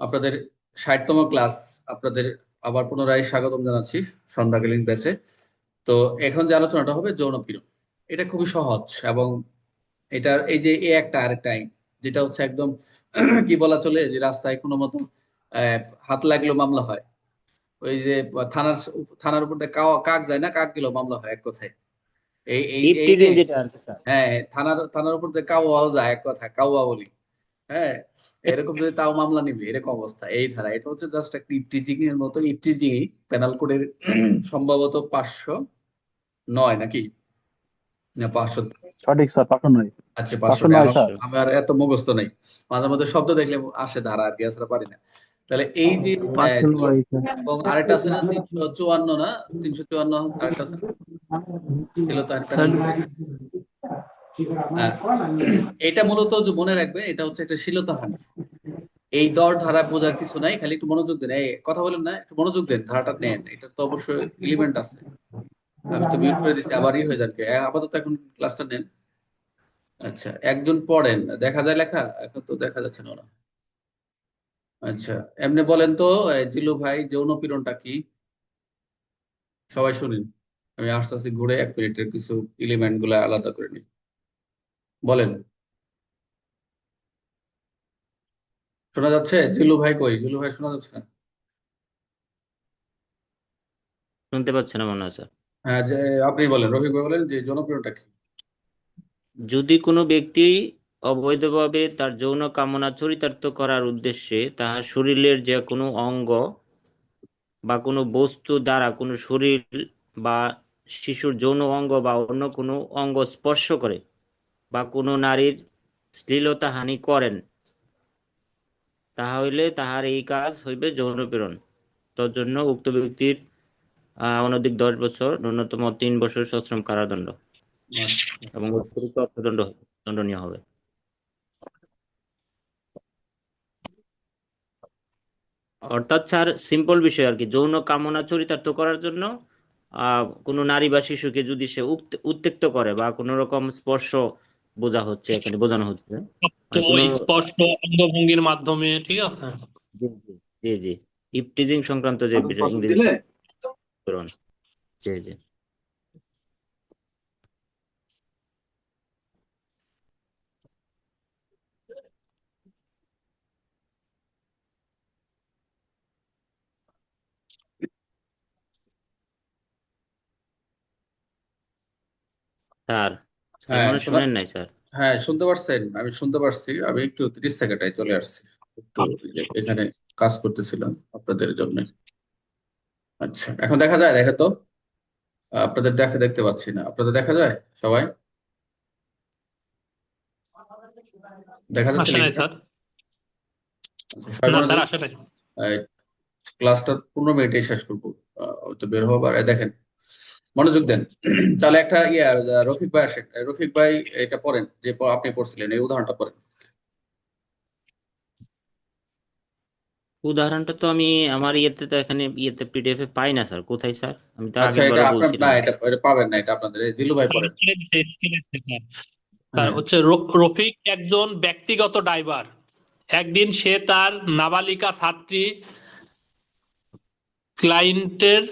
আপনাদের ষাটতম ক্লাস আপনাদের আবার পুনরায় স্বাগতম জানাচ্ছি সন্ধ্যাকালীন ব্যাচে। তো এখন যে আলোচনাটা হবে যৌন পীড়ন এটা খুবই সহজ এবং এটা এই যে এ একটা আরেকটা আইন যেটা হচ্ছে একদম কি বলা চলে যে রাস্তায় কোনো মতো হাত লাগল মামলা হয়। ওই যে থানার থানার উপর কাক যায় না কাক গেলেও মামলা হয় এক কথায়। এই এই যে- হ্যাঁ থানার থানার উপর দিয়ে কাউয়াও যায় এক কথা কাউয়া বলি। হ্যাঁ এরকম যদি তাও মামলা নিবে এরকম অবস্থা। এই ধারা এটা হচ্ছে জাস্ট একটা ইপটিজিং এর মতো ইপটিজিং পেনাল কোডের সম্ভবত পাঁচশো নয় নাকি? না পাঁচশো সঠিক স্যার পাঠানো নয়। আচ্ছা পাঁচশো পাঁচশো নয় আমার এত মুখস্থ নেই। মাঝে মধ্যে শব্দ দেখলে আসে ধারা আর কি এছাড়া পারি না। তাহলে এই যে পাঁচশো। এবং আরেকটা আছে না তিনশো চুয়ান্ন না? তিনশো চুয়ান্ন আরেকটা আছে ছিল তো আরেকটা হ্যাঁ। এটা মূলত মনে রাখবেন, এটা হচ্ছে একটা শিলতাহানি এই দর ধারা বোঝার কিছু নাই, খালি একটু মনোযোগ দেন। কথা বলেন না, একটু মনোযোগ দেন, ধারাটা নেন। এটা তো অবশ্যই এলিমেন্ট আছে। আমি তো মিউট করে দিচ্ছি আবারই হয়ে যাবে আপাতত এখন ক্লাসটা নেন। আচ্ছা একজন পড়েন, দেখা যায় লেখা? এখন তো দেখা যাচ্ছে না। আচ্ছা এমনি বলেন তো জিলু ভাই, যৌন পীড়নটা কি? সবাই শুনেন। আমি আস্তে আস্তে ঘুরে, এক মিনিটের কিছু এলিমেন্টগুলা আলাদা করে নিই। বলেন। শোনা যাচ্ছে? জিলু ভাই কই? জিলু ভাই শোনা যাচ্ছে না? শুনতে পাচ্ছে না মনে হয় স্যার। হ্যাঁ যে আপনি বলেন রফিক ভাই বলেন যে জনপ্রিয়টা কি? যদি কোনো ব্যক্তি অবৈধভাবে তার যৌন কামনা চরিতার্থ করার উদ্দেশ্যে তাহার শরীরের যে কোনো অঙ্গ বা কোনো বস্তু দ্বারা কোনো শরীর বা শিশুর যৌন অঙ্গ বা অন্য কোনো অঙ্গ স্পর্শ করে বা কোনো নারীর শ্লীলতা হানি করেন। তাহা হইলে তাহার এই কাজ হইবে যৌনপীড়ন জন্য উক্ত ব্যক্তির অনধিক দশ বছর, ন্যূনতম তিন বছর সশ্রম কারাদণ্ড। এবং অতিরিক্ত অর্থদণ্ড, দণ্ডনীয় হবে। অর্থাৎ স্যার, সিম্পল বিষয় আর কি। যৌন কামনা চরিতার্থ করার জন্য আহ কোনো নারী বা শিশুকে যদি সে উত্তে- উত্ত্যক্ত করে বা কোনো রকম স্পর্শ বোঝা হচ্ছে এখানে বোঝানো হচ্ছে। স্পষ্ট অঙ্গভঙ্গির মাধ্যমে ঠিক আছে? জি জি ইপটিজিং সংক্রান্ত যে ইংরেজি জি জি। স্যার মনে শোনা- শুনেন নাই স্যার। হ্যাঁ শুনতে পারছেন আমি শুনতে পারছি। আমি একটু তিরিশ সেকেন্ডে চলে আসছি। একটু এখানে কাজ করতেছিলাম আপনাদের জন্য। আচ্ছা এখন দেখা যায় দেখা তো। আপনাদের দেখা দেখতে পাচ্ছি না। আপনাদের দেখা যায় সবাই? দেখা যাচ্ছে আসে নাই স্যার। আচ্ছা, সবাই না স্যার আসে নাই। ক্লাসটা পনেরো মিনিটেই শেষ করব। আহ, হয়তো বের হব আর এই দেখেন মনোযোগ দেন। তাহলে একটা ইয়া রফিক ভাই আসেন রফিক ভাই এটা পড়েন যে আপনি পড়ছিলেন এই উদাহরণটা পড়েন। উদাহরণটা তো আমি আমার ইয়েতে তো এখানে ইয়েতে পিডিএফ এ পাই না স্যার। কোথায় স্যার? আমি তো আচ্ছা এটা আপনার না এটা এটা পাবেন না এটা আপনাদের। জিলু ভাই পড়েন। স্যার, দিছে, স্যার। হ্যাঁ। হচ্ছে রফিক একজন ব্যক্তিগত ড্রাইভার। একদিন সে তার নাবালিকা ছাত্রী ক্লায়েন্টের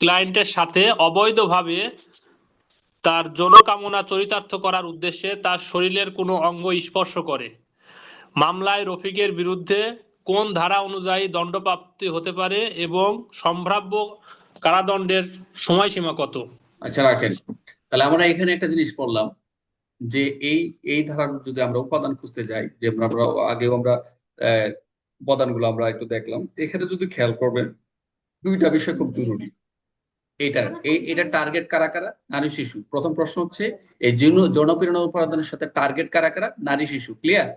ক্লায়েন্টের সাথে অবৈধভাবে তার যৌন কামনা চরিতার্থ করার উদ্দেশ্যে তার শরীরের কোনো অঙ্গ স্পর্শ করে। মামলায় রফিকের বিরুদ্ধে কোন ধারা অনুযায়ী দণ্ডপ্রাপ্তি হতে পারে এবং সম্ভাব্য কারাদণ্ডের সময়সীমা কত? আচ্ছা রাখেন। তাহলে আমরা এখানে একটা জিনিস পড়লাম যে এই এই ধারার যদি আমরা উপাদান খুঁজতে যাই, যে আমরা আগেও আমরা উপাদানগুলো আমরা একটু দেখলাম এখানে যদি খেয়াল করবেন, দুইটা বিষয় খুব জরুরি। এই এটা টার্গেট কারা কারা? নারী শিশু। প্রথম প্রশ্ন হচ্ছে এই যৌন যৌনপীড়ন উপাদানের সাথে টার্গেট কারা কারা? নারী শিশু। ক্লিয়ার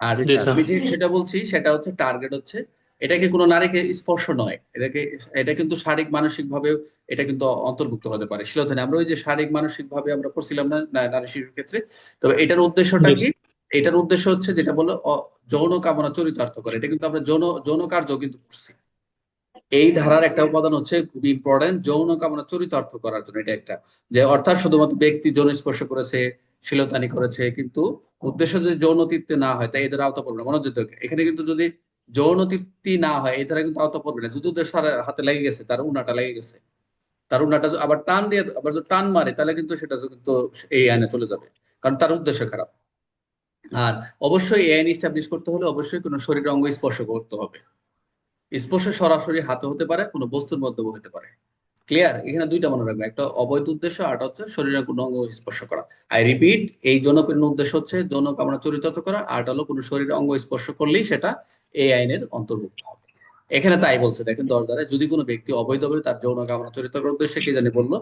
আর আমি যে সেটা বলছি সেটা হচ্ছে টার্গেট হচ্ছে এটা কি কোনো নারীকে স্পর্শ নয়? এটাকে এটা কিন্তু শারীরিক মানসিক ভাবে এটা কিন্তু অন্তর্ভুক্ত হতে পারে। শিলথনে আমরা ওই যে শারীরিক মানসিক ভাবে আমরা করছিলাম না নারী শিশুর ক্ষেত্রে তবে এটার উদ্দেশ্যটা। কি? এটার উদ্দেশ্য হচ্ছে যেটা বলল যৌন কামনা চরিতার্থ করে। এটা কিন্তু আমরা যৌন যৌন কার্য কিন্তু করছি। এই ধারার একটা উপাদান হচ্ছে খুবই ইম্পর্টেন্ট যৌন কামনা চরিতার্থ করার জন্য। এটা একটা যে অর্থাৎ শুধুমাত্র ব্যক্তি যৌন স্পর্শ করেছে, শিলতানি করেছে, কিন্তু উদ্দেশ্য যদি যৌন তৃপ্তি না হয়, তাই এদের আওতা পড়বে না। মনোযোগ এখানে কিন্তু যদি যৌন তৃপ্তি না হয়, এই ধারা কিন্তু আওতা পড়বে না। যদি সারা হাতে লেগে গেছে, তার উনাটা লেগে গেছে, তার উনাটা আবার টান দিয়ে, আবার যদি টান মারে, তাহলে কিন্তু সেটা কিন্তু এই আইনে চলে যাবে, কারণ তার উদ্দেশ্য খারাপ। আর অবশ্যই এই আইন স্টাবলিশ করতে হলে অবশ্যই কোনো শরীর অঙ্গ স্পর্শ করতে হবে। স্পর্শ সরাসরি হাতে হতে পারে, কোনো বস্তুর মধ্যেও হতে পারে। ক্লিয়ার এখানে দুইটা মনে রাখবে, একটা অবৈধ উদ্দেশ্য আর হচ্ছে শরীরের কোনো অঙ্গ স্পর্শ করা। আই রিপিট এই যৌনপীড়ন উদ্দেশ্য হচ্ছে যৌন কামনা চরিতার্থ করা, আর হলো কোনো শরীরের অঙ্গ স্পর্শ করলেই সেটা এই আইনের অন্তর্ভুক্ত হবে। এখানে তাই বলছে, দেখেন দশ দ্বারা যদি কোনো ব্যক্তি অবৈধভাবে তার যৌন কামনা চরিত করার উদ্দেশ্যে কে জানি বলল?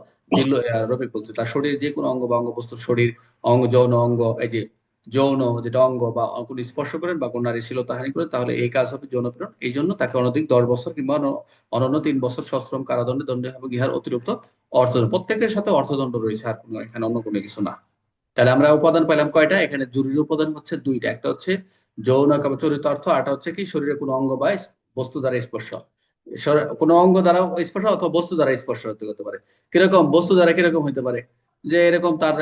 রফিক বলছে, তার শরীর যে কোনো অঙ্গ বা অঙ্গ বস্তুর শরীর, অঙ্গ, যৌন, অঙ্গ, এই যে যৌন যেটা অঙ্গ বা কোনো স্পর্শ করেন বা কোনো নারীর শ্লীলতাহানি করেন তাহলে এই কাজ হবে যৌনপীড়ন এই জন্য তাকে অনধিক দশ বছর কিংবা অনন্য তিন বছর সশ্রম কারাদণ্ডে দণ্ডে হবে ইহার অতিরিক্ত অর্থদণ্ড প্রত্যেকের সাথে অর্থদণ্ড রয়েছে, আর কোনো এখানে অন্য কোনো কিছু না। তাহলে আমরা উপাদান পাইলাম কয়টা? এখানে জরুরি উপাদান হচ্ছে দুইটা। একটা হচ্ছে যৌন চরিত অর্থ আরটা হচ্ছে কি? শরীরে কোনো অঙ্গ বা বস্তু দ্বারা স্পর্শ। কোনো অঙ্গ দ্বারা স্পর্শ অথবা বস্তু দ্বারা স্পর্শ হতে পারে। কীরকম? বস্তু দ্বারা কীরকম হতে পারে? যে এরকম তার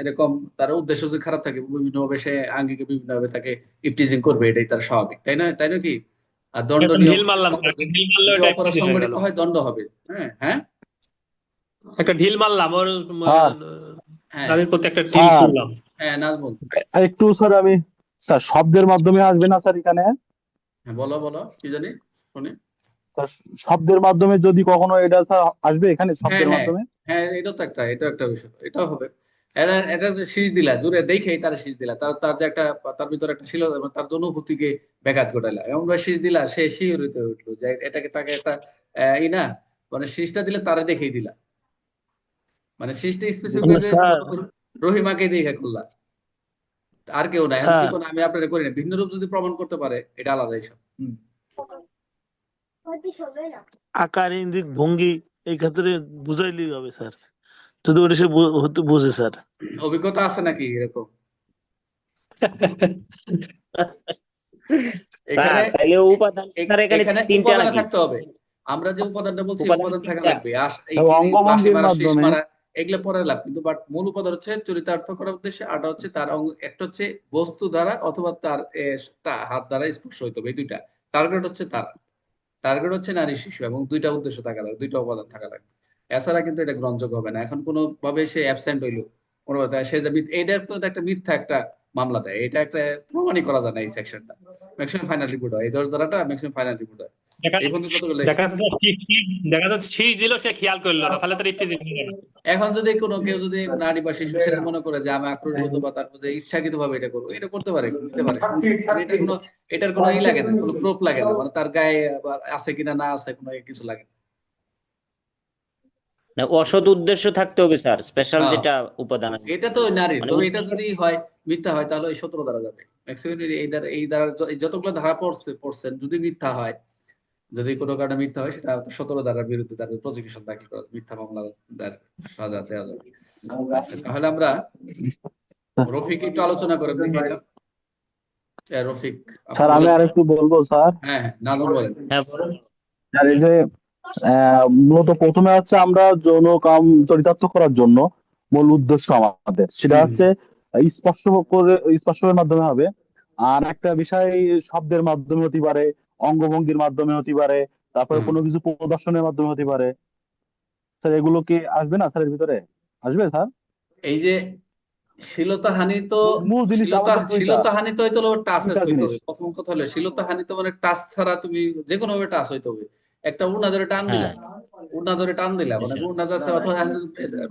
এরকম তার উদ্দেশ্য যদি খারাপ থাকে বিভিন্ন ভাবে সে আঙ্গিকে বিভিন্ন ভাবে তাকে ইপটিজিং করবে এটাই তার স্বাভাবিক তাই না তাই নাকি আর দণ্ডনীয় ওটা অপরাধ সংগঠিত হয় দণ্ড হবে হ্যাঁ হ্যাঁ? একটা ঢিল মারলাম ওর হ্যাঁ। আহ, প্রতি একটা ঢিল করলাম। হ্যাঁ নাজমুল। একটু স্যার আমি স্যার শব্দের মাধ্যমে আসবে না স্যার এখানে? হ্যাঁ বলো বলো কি জানি শুনি। শব্দের মাধ্যমে যদি কখনো এটা আসবে এখানে শব্দের হ্যাঁ। মাধ্যমে হ্যাঁ এটা তো একটা এটা একটা বিষয় এটাও হবে এটা এটা যে শীষ দিলা জুড়ে দেখেই তার শীষ দিলা তার তার যে একটা তার ভিতরে একটা ছিল তার অনুভূতিকে ব্যাঘাত ঘটাইলা এমন ভাবে শীষ দিলা সে শিহরিত হয়ে উঠল যে এটাকে তাকে একটা আহ, ই না মানে শীষটা দিলে তারে দেখেই দিলা মানে শীষটা স্পেসিফিক যে স্যার। রহিমাকে দেখে করলা আর কেউ না এখন স্যার। আমি আপনারা করি না ভিন্ন রূপ যদি প্রমাণ করতে পারে এটা আলাদা এইসব হুম আকার ইঙ্গিত ভঙ্গি এই ক্ষেত্রে বুঝাইলেই হবে স্যার। যদি ওটা সে বোঝে স্যার। অভিজ্ঞতা আছে নাকি এরকম? আমরা যে উপাদানটা বলছি উপাদান থাকা লাগবে। এগুলো পরে লাভ। কিন্তু বাট মূল উপাদান হচ্ছে চরিতার্থ করার উদ্দেশ্যে আরটা হচ্ছে তার অঙ্গ একটা হচ্ছে বস্তু দ্বারা অথবা তার হাত দ্বারা স্পর্শ হইতে হবে এই দুইটা। টার্গেট হচ্ছে তার। টার্গেট হচ্ছে নারী শিশু এবং দুইটা উদ্দেশ্য থাকা লাগবে, দুইটা উপাদান থাকা লাগবে। এছাড়া কিন্তু এটা গ্রহণযোগ্য হবে না। এখন কোনো ভাবে সে অ্যাবসেন্ট হইল কোনো সে যে এটা তো একটা মিথ্যা একটা মামলা দেয়। এটা একটা প্রমাণই করা যায় না এই সেকশনটা ম্যাক্সিমাম ফাইনাল রিপোর্ট হয়। এই দশ ধারাটা ম্যাক্সিমাম ফাইনাল রিপোর্ট হয়। এখন যদি কোনো কেউ যদি নারী বা শিশু সেটা মনে করে যে আমি বা তার মধ্যে ইচ্ছাকৃত ভাবে এটা করব এটা করতে পারে দিতে পারে। মানে এটা কোনো এটার কোনো ই লাগে না কোনো প্রুফ লাগে না। মানে তার গায়ে আছে কিনা না আছে কোনো কিছু লাগে না। না, অসৎ উদ্দেশ্য থাকতে হবে স্যার। স্পেশাল হ্যাঁ। যেটা উপাদান আছে। এটা তো নারী মানে তবে এটা যদি হয় মিথ্যা হয় তাহলে ওই সতেরো ধারা যাবে। ম্যাক্সিমাম এই ধারা এই ধারা যতগুলো ধারা পড়ছে পড়ছেন যদি মিথ্যা হয় যদি কোনো কারণে মিথ্যা হয় সেটা সতেরো ধারার বিরুদ্ধে তার প্রসিকিউশন দাখিল করা মিথ্যা মামলা দায়ের সাজা দেওয়া যাবে। তাহলে আমরা রফিক একটু আলোচনা করে দেখি এটা। রফিক স্যার আমি বলেন। আর একটু বলব স্যার। হ্যাঁ হ্যাঁ বলেন হ্যাঁ। আর এই যে আহ, মূলত প্রথমে হচ্ছে আমরা যৌন কাম চরিতার্থ করার জন্য মূল উদ্দেশ্য আমাদের। সেটা হচ্ছে স্পর্শ করে স্পর্শের মাধ্যমে হবে। আর একটা বিষয় শব্দের মাধ্যমে হতে পারে অঙ্গভঙ্গির মাধ্যমে হতে পারে তারপরে কোনো কিছু প্রদর্শনের মাধ্যমে হতে পারে। স্যার এগুলো কি আসবে না স্যার এর ভিতরে? আসবে স্যার? এই যে শ্লীলতাহানি তো মূল জিনিস শ্লীলতা আমাদের দুইটা। শ্লীলতা হানি তো হইতে হবে। প্রথম কথা হলো শ্লীলতাহানি তো মানে টাচ ছাড়া তুমি যে কোনো ভাবে টাচ হইতে হবে। একটা উড়না ধরে টান দিলা। উড়না ধরে টান দিলা মানে। উড়না যাচ্ছে। অথবা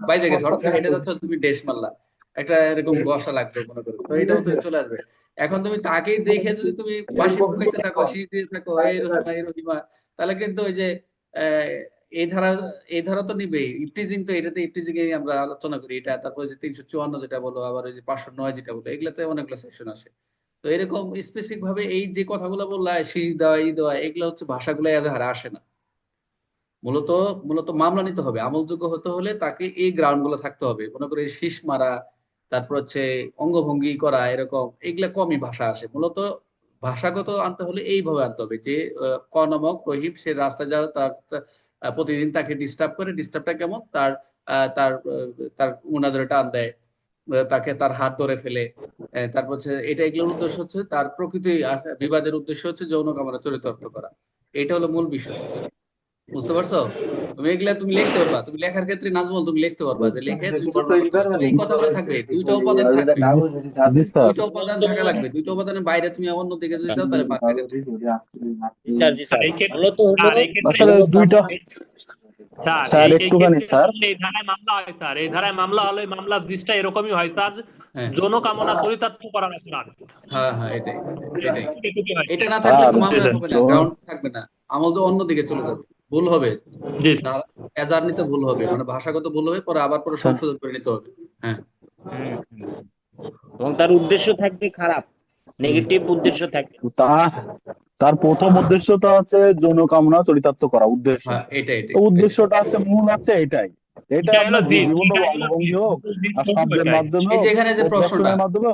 বাইরে গেছে হঠাৎ হেঁটে যাচ্ছে তুমি ডেশ মারলা। একটা এরকম গসা লাগবে, মনে করো। তো এটাও তো চলে আসবে। এখন তুমি তাকেই দেখে যদি তুমি বাসি ফুকাইতে থাকো শীষ দিয়ে থাকো, এই রহিমা এই রহিমা, তাহলে কিন্তু ওই যে এই ধারা এই ধারা তো নিবেই। ইপটিজিং তো এটাতে ইপটিজিং এ আমরা আলোচনা করি। এটা তারপর যে তিনশো চুয়ান্ন যেটা বলো, আবার ওই যে পাঁচশো নয় যেটা বলো, এগুলাতে অনেকগুলো সেকশন আসে। তো এরকম স্পেসিফিক ভাবে এই যে কথাগুলো বললা শীষ দেওয়া এই দেওয়া, এগুলো হচ্ছে ভাষাগুলো এজাহারে আসে না। মূলত মূলত মামলা নিতে হবে। আমলযোগ্য হতে হলে তাকে এই গ্রাউন্ডগুলো থাকতে হবে। মনে করে শীষ মারা তারপর হচ্ছে অঙ্গভঙ্গি করা, এরকম, এগুলা কমই ভাষা আসে। মূলত ভাষাগত আনতে হলে এইভাবে আনতে হবে যে ক নামক রহিম, সে রাস্তায় যা তার প্রতিদিন তাকে ডিস্টার্ব করে। ডিস্টার্বটা কেমন? তার তার তার উনাদের টান দেয় তাকে তার হাত ধরে ফেলে। তারপর হচ্ছে এটা এগুলোর উদ্দেশ্য হচ্ছে, তার প্রকৃতি বিবাদের উদ্দেশ্য হচ্ছে যৌন কামনা চরিতার্থ করা। এটা হলো মূল বিষয়। বুঝতে পারছ? তুমি এগুলা তুমি লিখতে পারবা। তুমি লেখার ক্ষেত্রে নাজমুল তুমি লিখতে পারবা যে লিখে তুমি এই কথাগুলো থাকবে দুইটা উপাদান থাকবে। দুইটা উপাদান থাকা লাগবে। দুইটা উপাদানের বাইরে তুমি অন্য দিকে যদি যাও তাহলে পারবে। Sir ji sir. এই ক্ষেত্রে- দুইটা স্যার স্যার, এই- এই একটুখানি স্যার। এই ধারায় মামলা হয় স্যার। এই ধারায় মামলা হলে জিসটা এরকমই হয় স্যার হ্যাঁ। চরিতার্থ করার অপরাধ হ্যাঁ হ্যাঁ এটাই এটাই। এটা না থাকলে তো স্যার, মামলা হবে না গ্রাউন্ড থাকবে না। আমল তো অন্য দিকে চলে যাবে। ভুল হবে। জি। এজার নিতে ভুল হবে। মানে ভাষাগত ভুল হবে পরে আবার পরে সংশোধন করে নিতে হবে। হ্যাঁ। এবং তার উদ্দেশ্য থাকবে খারাপ নেগেটিভ উদ্দেশ্য থাকবে। তা তার প্রথম উদ্দেশ্যটা হচ্ছে যৌন কামনা চরিতার্থ করা উদ্দেশ্য। হ্যাঁ এটাই এটাই। উদ্দেশ্যটা হচ্ছে মূল আছে এটাই। এটা জিস, বিভিন্ন অঙ্গভঙ্গি হোক আর শব্দের মাধ্যমে এই হোক যে এখানে যে প্রশ্নটা প্রশ্নের মাধ্যমে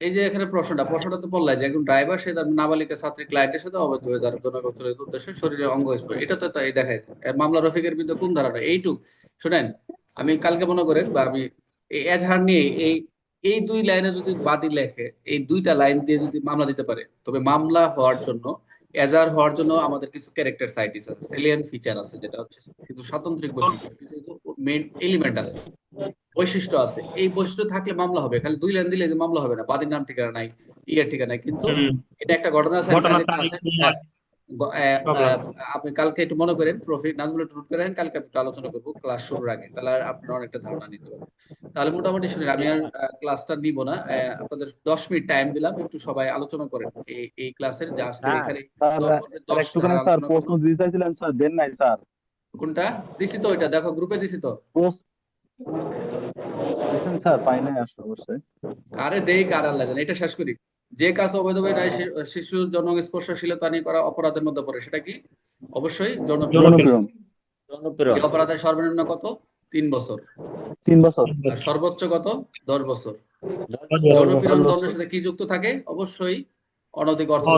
এই যে এখানে প্রশ্নটা প্রশ্নটা তো বললাই যে একজন ড্রাইভার সে তার নাবালিকা ছাত্রী ক্লায়েন্টের সাথে অবৈধ হয়ে তার জন্য গোচরের উদ্দেশ্যে শরীরে অঙ্গ স্পর্শ। এটা তো এই দেখায় এর মামলা রফিকের বিরুদ্ধে কোন ধারাটা? এইটু শুনেন আমি কালকে মনে করেন বা আমি এই এজাহার নিয়ে এই এই দুই লাইনে যদি বাদী লেখে এই দুইটা লাইন দিয়ে যদি মামলা দিতে পারে তবে মামলা হওয়ার জন্য এজাহার হওয়ার জন্য আমাদের কিছু ক্যারেক্টার সাইটিস আছে সেলিয়ান ফিচার আছে যেটা হচ্ছে কিছু স্বাতন্ত্রিক বৈশিষ্ট্য কিছু মেইন এলিমেন্ট আছে বৈশিষ্ট্য আছে। এই বৈশিষ্ট্য থাকলে মামলা হবে খালি দুই লাইন দিলে যে মামলা হবে না বাদীর নাম ঠিকানা নাই ইয়ার ঠিকানা নাই কিন্তু এটা একটা ঘটনা আছে আপনি কালকে একটু মনে করেন প্রফিট নাজমুল একটু নোট করেন কালকে একটু আলোচনা করব ক্লাস শুরুর আগে। তাহলে আপনার অনেকটা ধারণা নিতে পারবেন তাহলে মোটামুটি শুনেন আমি আর ক্লাসটা নিব না। আহ, আপনাদের দশ মিনিট টাইম দিলাম একটু সবাই আলোচনা করেন। এই এই ক্লাসের যে আজকে হ্যাঁ। এখানে স্যার প্রশ্ন দিতে চাইছিলেন স্যার দেন নাই স্যার। কোনটা? দিছি তো ওইটা দেখো গ্রুপে দিছি তো। স্যার পাই নাই আসলে অবশ্যই। আরে দেই কার আল্লাহ জানে এটা শেষ করি। যে কাজ অবৈধভাবে নারী শি- শিশু যৌন স্পর্শশীলতা নিয়ে করা অপরাধের মধ্যে পড়ে সেটা কি? অবশ্যই জনপ্রিয় অপরাধের সর্বনিম্ন কত? তিন বছর। তিন বছর। সর্বোচ্চ কত? দশ বছর। দণ্ডের সাথে কি যুক্ত থাকে? অবশ্যই অনধিক অর্থ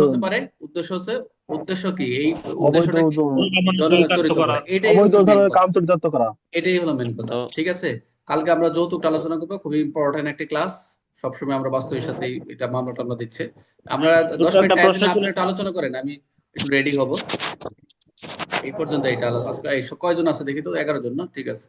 হতে পারে? উদ্দেশ্য হচ্ছে উদ্দেশ্য কি? এই উদ্দেশ্যটা এটাই হলো মেন কথা। ঠিক আছে? কালকে আমরা যৌতুকটা আলোচনা করব। খুবই ইম্পর্টেন্ট একটি ক্লাস সবসময় আমরা বাস্তবের সাথে এটা মামলা টামলা দিচ্ছে। আপনারা দশ মিনিট একটু আলোচনা করেন আমি একটু রেডি হব। এই পর্যন্ত এটা আজকে এই কয়জন আছে দেখি তো? এগারো জন না? ঠিক আছে।